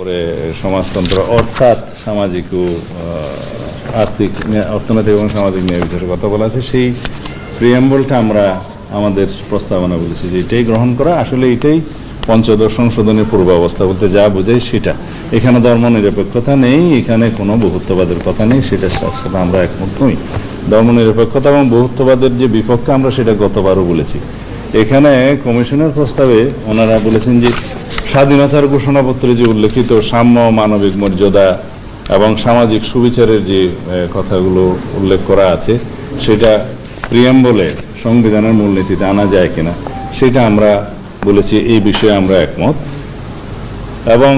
পরে সমাজতন্ত্র অর্থাৎ সামাজিক ও আর্থিক অর্থনৈতিক এবং সামাজিক ন্যায় বিচারের কথা বলা আছে, সেই প্রিয়াম্বলটা আমরা আমাদের প্রস্তাবনা বলেছি যে এটাই গ্রহণ করা, আসলে এটাই পঞ্চদশ সংশোধনের পূর্বাবস্থা বলতে যা বোঝায় সেটা। এখানে ধর্ম নিরপেক্ষতা নেই, এখানে কোনো বহুত্ববাদের কথা নেই সেটার সাথে আমরা একমত নই। ধর্ম নিরপেক্ষতা এবং বহুত্ববাদের যে বিপক্ষে আমরা সেটা গতবারও বলেছি। এখানে কমিশনের প্রস্তাবে ওনারা বলেছেন যে স্বাধীনতার ঘোষণাপত্রে যে উল্লেখিত সাম্য, মানবিক মর্যাদা এবং সামাজিক সুবিচারের যে কথাগুলো উল্লেখ করা আছে, সেটা প্রিয়াম্বলে সংবিধানের মূলনীতিতে আনা যায় কিনা, সেটা আমরা বলেছি, এই বিষয়ে আমরা একমত। এবং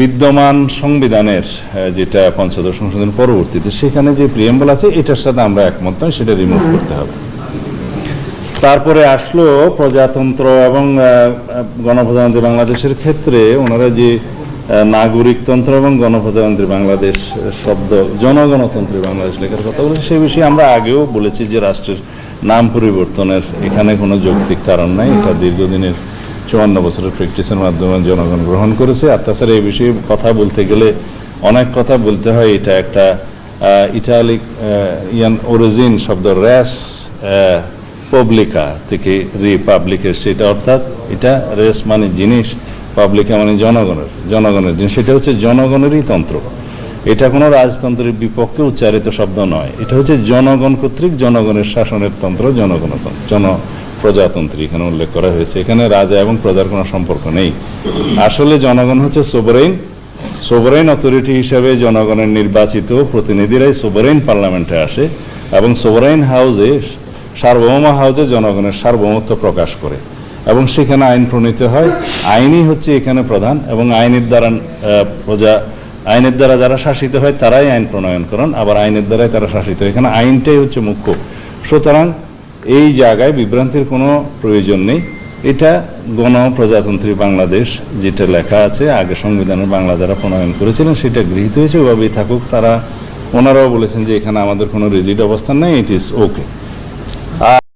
বিদ্যমান সংবিধানের যেটা পঞ্চদশ সংশোধন পরবর্তীতে, সেখানে যে প্রিয়াম্বল আছে, এটার সাথে আমরা একমত নয়, সেটা রিমুভ করতে হবে। তারপরে আসলো প্রজাতন্ত্র এবং গণপ্রজাতন্ত্রী বাংলাদেশের ক্ষেত্রে ওনারা যে নাগরিকতন্ত্র এবং গণপ্রজাতন্ত্রী বাংলাদেশ শব্দ, জনগণতন্ত্রী বাংলাদেশ লেখার কথা বলেছে সেই বিষয়ে আমরা আগেও বলেছি যে রাষ্ট্রের নাম পরিবর্তনের এখানে কোনো যৌক্তিক কারণ নাই। এটা দীর্ঘদিনের চুয়ান্ন বছরের প্র্যাকটিসের মাধ্যমে জনগণ গ্রহণ করেছে। আর তাছাড়া এই বিষয়ে কথা বলতে গেলে অনেক কথা বলতে হয়। এটা একটা ইটালিক ইয়ান অরিজিন শব্দ, র্যাস পাবলিকা থেকে রিপাবলিকের সেটা অর্থাৎ এটা রেস মানে জিনিস পাবলিকা মানে জনগণের জনগণের জিনিস। সেটা হচ্ছে জনগণেরই তন্ত্র। এটা কোনো রাজতন্ত্রের বিপক্ষে উচ্চারিত শব্দ নয়। এটা হচ্ছে জনগণ কর্তৃক জনগণের শাসনের তন্ত্র জনগণতন্ত্র জন প্রজাতন্ত্রী এখানে উল্লেখ করা হয়েছে। এখানে রাজা এবং প্রজার কোনো সম্পর্ক নেই। আসলে জনগণ হচ্ছে সোবরেইন সোবরেইন অথরিটি হিসাবে জনগণের নির্বাচিত প্রতিনিধিরাই সোবরেইন পার্লামেন্টে আসে এবং সোবরেইন হাউসে সার্বভৌম হাউসে জনগণের সার্বভৌমত্ব প্রকাশ করে এবং সেখানে আইন প্রণীত হয়। আইনই হচ্ছে এখানে প্রধান এবং আইনের দ্বারা প্রজা, আইনের দ্বারা যারা শাসিত হয় তারাই আইন প্রণয়ন করেন, আবার আইনের দ্বারাই তারা শাসিত হয়। এখানে আইনটাই হচ্ছে মুখ্য। সুতরাং এই জায়গায় বিভ্রান্তির কোনো প্রয়োজন নেই। এটা গণপ্রজাতন্ত্রী বাংলাদেশ যেটা লেখা আছে, আগে সংবিধানের বাংলা যারা প্রণয়ন করেছিলেন সেটা গৃহীত হয়েছে, ওভাবেই থাকুক। তারা, ওনারাও বলেছেন যে এখানে আমাদের কোনো রিজিড অবস্থান নেই ইট ইজ ওকে